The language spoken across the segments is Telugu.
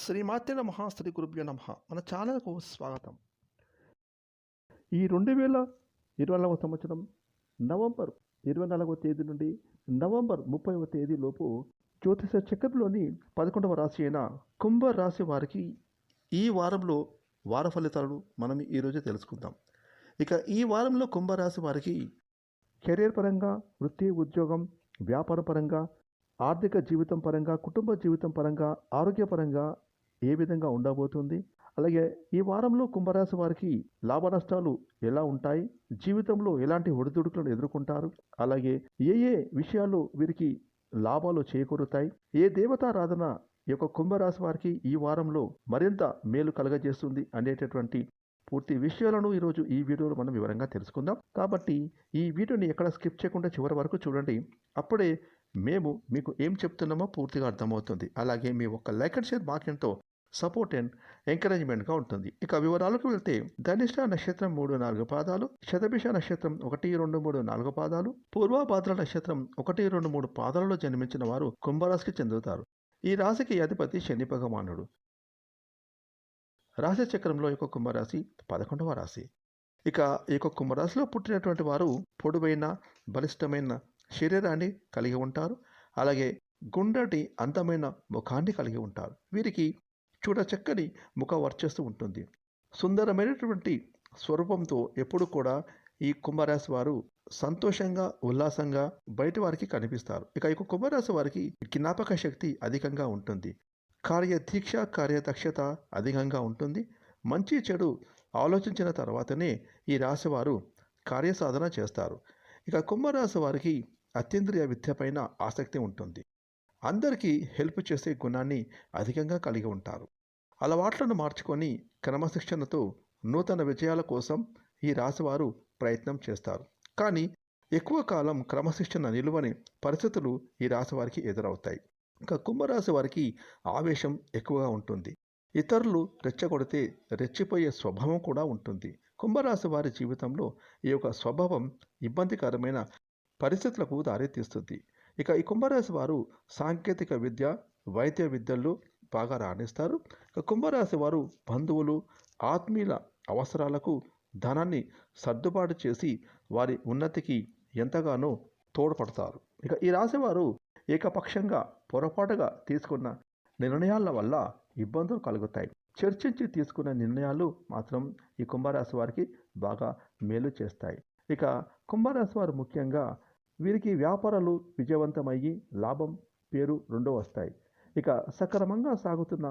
శ్రీమాతే నమ శ్రీ గురుభ్యో నమ. మన ఛానల్కు స్వాగతం. ఈ రెండు వేల ఇరవై నాలుగవ సంవత్సరం నవంబర్ ఇరవై నాలుగవ తేదీ నుండి నవంబర్ ముప్పైవ తేదీలోపు జ్యోతిష చక్రంలోని పదకొండవ రాశి అయిన కుంభ రాశి వారికి ఈ వారంలో వార ఫలితాలను మనం ఈరోజు తెలుసుకుందాం. ఇక ఈ వారంలో కుంభరాశి వారికి కెరీర్ పరంగా వృత్తి ఉద్యోగం వ్యాపార పరంగా ఆర్థిక జీవితం పరంగా కుటుంబ జీవితం పరంగా ఆరోగ్యపరంగా ఏ విధంగా ఉండబోతుంది? అలాగే ఈ వారంలో కుంభరాశి వారికి లాభ నష్టాలు ఎలా ఉంటాయి? జీవితంలో ఎలాంటి ఒడిదుడుకులను ఎదుర్కొంటారు? అలాగే ఏ ఏ విషయాలు వీరికి లాభాలు చేకూరుతాయి? ఏ దేవతారాధన యొక్క కుంభరాశి వారికి ఈ వారంలో మరింత మేలు కలగజేస్తుంది అనేటటువంటి పూర్తి విషయాలను ఈరోజు ఈ వీడియోలో మనం వివరంగా తెలుసుకుందాం. కాబట్టి ఈ వీడియోని ఎక్కడ స్కిప్ చేయకుండా చివరి వరకు చూడండి. అప్పుడే మేము మీకు ఏం చెప్తున్నామో పూర్తిగా అర్థమవుతుంది. అలాగే మీ ఒక్క లైక్ అండ్ షేర్ మాకెంతో సపోర్ట్ అండ్ ఎంకరేజ్మెంట్గా ఉంటుంది. ఇక వివరాలకు వెళ్తే ధనిష్ట నక్షత్రం మూడు నాలుగు పాదాలు శతభిష నక్షత్రం ఒకటి రెండు మూడు నాలుగు పాదాలు పూర్వభాద్ర నక్షత్రం ఒకటి రెండు మూడు పాదాలలో జన్మించిన వారు కుంభరాశికి చెందుతారు. ఈ రాశికి అధిపతి శని భగవానుడు. రాశి చక్రంలో యొక్క కుంభరాశి పదకొండవ రాశి. ఇక ఈ యొక్క కుంభరాశిలో పుట్టినటువంటి వారు పొడువైన బలిష్టమైన శరీరాన్ని కలిగి ఉంటారు. అలాగే గుండ్రటి అందమైన ముఖాన్ని కలిగి ఉంటారు. వీరికి చూడ చక్కని ముఖ వర్చస్సు ఉంటుంది. సుందరమైనటువంటి స్వరూపంతో ఎప్పుడు కూడా ఈ కుంభరాశి వారు సంతోషంగా ఉల్లాసంగా బయట వారికి కనిపిస్తారు. ఇక ఈ కుంభరాశి వారికి జ్ఞాపక శక్తి అధికంగా ఉంటుంది. కార్యదీక్ష కార్యదక్షత అధికంగా ఉంటుంది. మంచి చెడు ఆలోచించిన తర్వాతనే ఈ రాశి వారు కార్యసాధన చేస్తారు. ఇక కుంభరాశి వారికి అత్యంద్రియ విద్యపైన ఆసక్తి ఉంటుంది. అందరికీ హెల్ప్ చేసే గుణాన్ని అధికంగా కలిగి ఉంటారు. అలవాట్లను మార్చుకొని క్రమశిక్షణతో నూతన విజయాల కోసం ఈ రాశివారు ప్రయత్నం చేస్తారు. కానీ ఎక్కువ కాలం క్రమశిక్షణ నిలువని పరిస్థితులు ఈ రాశివారికి ఎదురవుతాయి. ఇంకా కుంభరాశి వారికి ఆవేశం ఎక్కువగా ఉంటుంది. ఇతరులు రెచ్చగొడితే రెచ్చిపోయే స్వభావం కూడా ఉంటుంది. కుంభరాశి వారి జీవితంలో ఈ యొక్క స్వభావం ఇబ్బందికరమైన పరిస్థితులకు దారితీస్తుంది. ఇక ఈ కుంభరాశి వారు సాంకేతిక విద్య వైద్య విద్యల్లో బాగా రాణిస్తారు. ఇక కుంభరాశి వారు బంధువులు ఆత్మీయుల అవసరాలకు ధనాన్ని సర్దుబాటు చేసి వారి ఉన్నతికి ఎంతగానో తోడ్పడతారు. ఇక ఈ రాశివారు ఏకపక్షంగా పొరపాటుగా తీసుకున్న నిర్ణయాల వల్ల ఇబ్బందులు కలుగుతాయి. చర్చించి తీసుకున్న నిర్ణయాలు మాత్రం ఈ కుంభరాశి వారికి బాగా మేలు చేస్తాయి. ఇక కుంభరాశి వారు ముఖ్యంగా వీరికి వ్యాపారాలు విజయవంతమయ్యి లాభం పేరు రెండో వస్తాయి. ఇక సక్రమంగా సాగుతున్న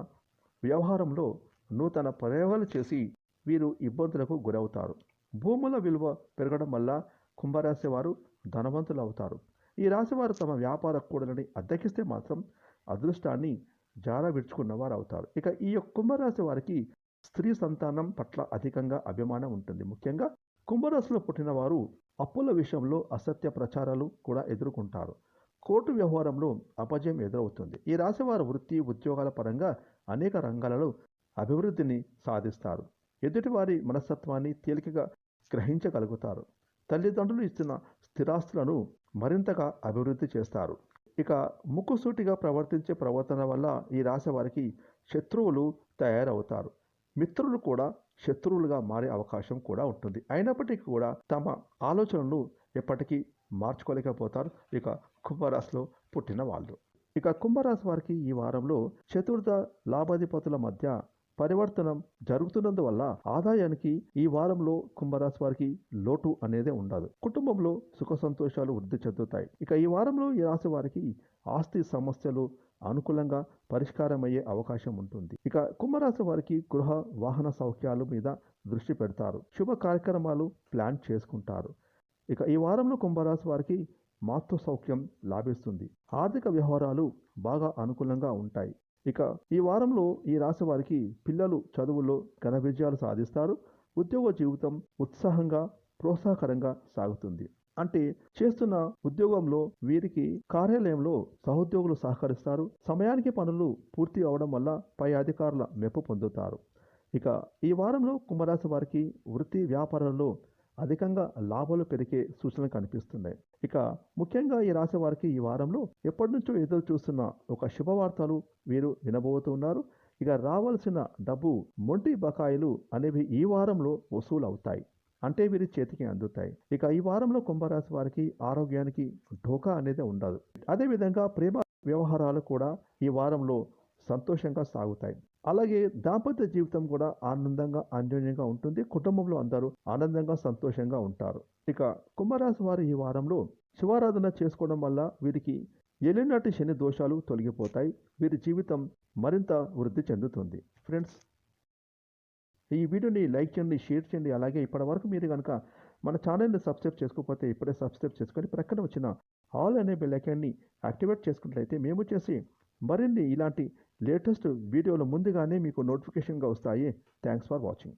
వ్యవహారంలో నూతన ప్రయోగాలు చేసి వీరు ఇబ్బందులకు గురవుతారు. భూముల విలువ పెరగడం వల్ల కుంభరాశి వారు ధనవంతులు అవుతారు ఈ రాశివారు తమ వ్యాపార కూడలని అద్దెకిస్తే మాత్రం అదృష్టాన్ని జార విడుచుకున్న వారు అవుతారు ఇక ఈ యొక్క కుంభరాశి వారికి స్త్రీ సంతానం పట్ల అధికంగా అభిమానం ఉంటుంది. ముఖ్యంగా కుంభరాశిలో పుట్టిన వారు అప్పుల విషయంలో అసత్య ప్రచారాలు కూడా ఎదుర్కొంటారు. కోర్టు వ్యవహారంలో అపజయం ఎదురవుతుంది. ఈ రాశివారు వృత్తి ఉద్యోగాల పరంగా అనేక రంగాలలో అభివృద్ధిని సాధిస్తారు. ఎదుటివారి మనస్తత్వాన్ని తేలికగా గ్రహించగలుగుతారు. తల్లిదండ్రులు ఇస్తున్న స్థిరాస్తులను మరింతగా అభివృద్ధి చేస్తారు. ఇక ముక్కుసూటిగా ప్రవర్తించే ప్రవర్తన వల్ల ఈ రాశి వారికి శత్రువులు తయారవుతారు. మిత్రులు కూడా శత్రువులుగా మారే అవకాశం కూడా ఉంటుంది. అయినప్పటికీ కూడా తమ ఆలోచనలు ఎప్పటికీ మార్చుకోలేకపోతారు. ఇక కుంభరాశిలో పుట్టిన వాళ్ళు. ఇక కుంభరాశి వారికి ఈ వారంలో చతుర్థ లాభాధిపతుల మధ్య పరివర్తనం జరుగుతున్నందువల్ల ఆదాయానికి ఈ వారంలో కుంభరాశి వారికి లోటు అనేది ఉండదు. కుటుంబంలో సుఖ సంతోషాలు వృద్ధి చెందుతాయి. ఇక ఈ వారంలో ఈ రాశి వారికి ఆస్తి సమస్యలు అనుకూలంగా పరిష్కారమయ్యే అవకాశం ఉంటుంది. ఇక కుంభరాశి వారికి గృహ వాహన సౌఖ్యాల మీద దృష్టి పెడతారు. శుభ కార్యక్రమాలు ప్లాన్ చేసుకుంటారు. ఇక ఈ వారంలో కుంభరాశి వారికి మాతృ సౌఖ్యం లాభిస్తుంది. ఆర్థిక వ్యవహారాలు బాగా అనుకూలంగా ఉంటాయి. ఇక ఈ వారంలో ఈ రాశి వారికి పిల్లలు చదువుల్లో ఘన విజయాలు సాధిస్తారు. ఉద్యోగ జీవితం ఉత్సాహంగా ప్రోత్సాహకరంగా సాగుతుంది. అంటే చేస్తున్న ఉద్యోగంలో వీరికి కార్యాలయంలో సహోద్యోగులు సహకరిస్తారు. సమయానికి పనులు పూర్తి అవడం వల్ల పై అధికారుల మెప్పు పొందుతారు. ఇక ఈ వారంలో కుంభరాశి వారికి వృత్తి వ్యాపారంలో అధికంగా లాభాలు పెరిగే సూచనలు కనిపిస్తున్నాయి. ఇక ముఖ్యంగా ఈ రాశి వారికి ఈ వారంలో ఎప్పటి నుంచో ఎదురు చూస్తున్న ఒక శుభవార్తలు వీరు వినబోతున్నారు ఇక రావాల్సిన డబ్బు మొండి బకాయిలు అనేవి ఈ వారంలో వసూలు అవుతాయి అంటే వీరి చేతికి అందుతాయి. ఇక ఈ వారంలో కుంభరాశి వారికి ఆరోగ్యానికి ఢోకా అనేది ఉండదు. అదేవిధంగా ప్రేమ వ్యవహారాలు కూడా ఈ వారంలో సంతోషంగా సాగుతాయి. అలాగే దాంపత్య జీవితం కూడా ఆనందంగా అన్యోన్యంగా ఉంటుంది. కుటుంబంలో అందరూ ఆనందంగా సంతోషంగా ఉంటారు. ఇక కుంభరాశి వారు ఈ వారంలో శివారాధన చేసుకోవడం వల్ల వీరికి ఎలినాటి శని దోషాలు తొలగిపోతాయి. వీరి జీవితం మరింత వృద్ధి చెందుతుంది. ఫ్రెండ్స్ ఈ వీడియోని లైక్ చేయండి షేర్ చేయండి. అలాగే ఇప్పటి వరకు మీరు కనుక మన ఛానల్ని సబ్స్క్రైబ్ చేసుకోకపోతే ఇప్పుడే సబ్స్క్రైబ్ చేసుకొని ప్రక్కన వచ్చిన ఆల్ అనే బెల్ ఐకాన్ని యాక్టివేట్ చేసుకున్నట్లయితే మేము చేసి మరిన్ని ఇలాంటి లేటెస్ట్ వీడియోలు ముందుగానే మీకు నోటిఫికేషన్గా వస్తాయి. Thanks for watching